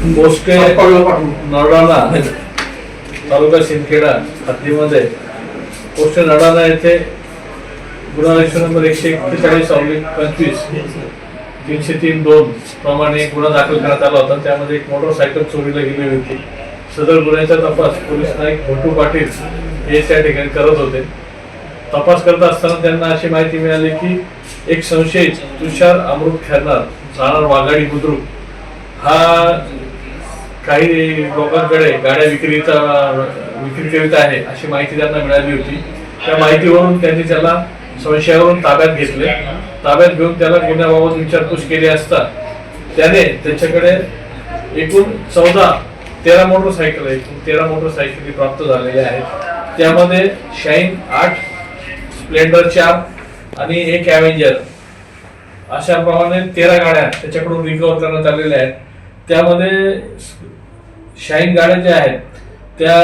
पोस्टे नरडाणा तालुका सिंदखेडा हद्दीमध्ये. पोस्टे नरडाणा येथे गुन्हा register number एकशे एक्केचाळीस ऑब्लिक पंचवीस तीनशे तीन दोन प्रमाणे गुन्हा दाखल करण्यात आला होता. त्यामध्ये एक मोटरसायकल चोरीला गेली होती. सदर गुन्ह्याचा तपास पोलीस नाईक भोटू पाटील हे त्या ठिकाणी करत होते. तपास करत असताना त्यांना अशी माहिती मिळाली की एक संशयित तुषार अमृत खेळणार राहणार वाघाडी बुद्रुक हा काही लोकांकडे गाड्या विक्रीचा विक्रीकरिता आहे अशी माहिती त्यांना मिळाली होती. त्या माहितीवरून त्यांनी त्याला संशयावरून ताब्यात घेतले. ताब्यात घेऊन त्याला गुन्ह्याबाबत विचारपूस केली असता त्याने त्याच्याकडे एकूण चौदा तेरा मोटरसायकल एकूण तेरा मोटरसायकली प्राप्त झालेल्या आहेत. त्यामध्ये शाईन आठ स्प्लेंडर चार आणि एक ॲव्हेंजर अशा प्रमाणे तेरा गाड्या त्याच्याकडून रिकवर करण्यात आलेल्या आहेत. त्यामध्ये शाईन गाड्या ज्या आहेत त्या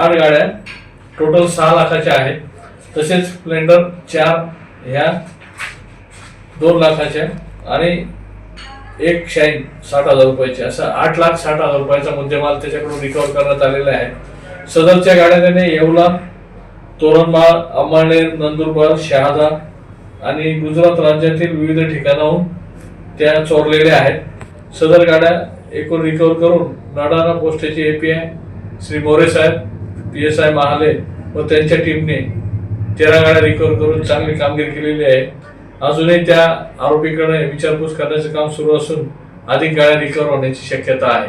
आठ गाड्या टोटल सहा लाखाच्या आहेत. तसेच स्प्लेंडर चार ह्या दोन लाखाच्या आणि एक शाईन साठ हजार रुपयाची. असं आठ लाख साठ हजार रुपयाचा मुद्देमाल त्याच्याकडून रिकवर करण्यात आलेला आहे. सदरच्या गाड्या त्याने येवला तोरणमाळ अंबानेर नंदुरबार शहादा आणि गुजरात राज्यातील विविध ठिकाणाहून त्या चोरलेल्या आहेत. सदर गाड्या एकूण रिकवर करून लडाणा पोस्टाची A P I Shri More Saheb P S I Mahale व त्यांच्या टीमने तेरा गाड्या रिकवर करून चांगली कामगिरी केलेली आहे. अजूनही त्या आरोपीकडे विचारपूस करण्याचं काम सुरू असून अधिक गाड्या रिकवर होण्याची शक्यता आहे.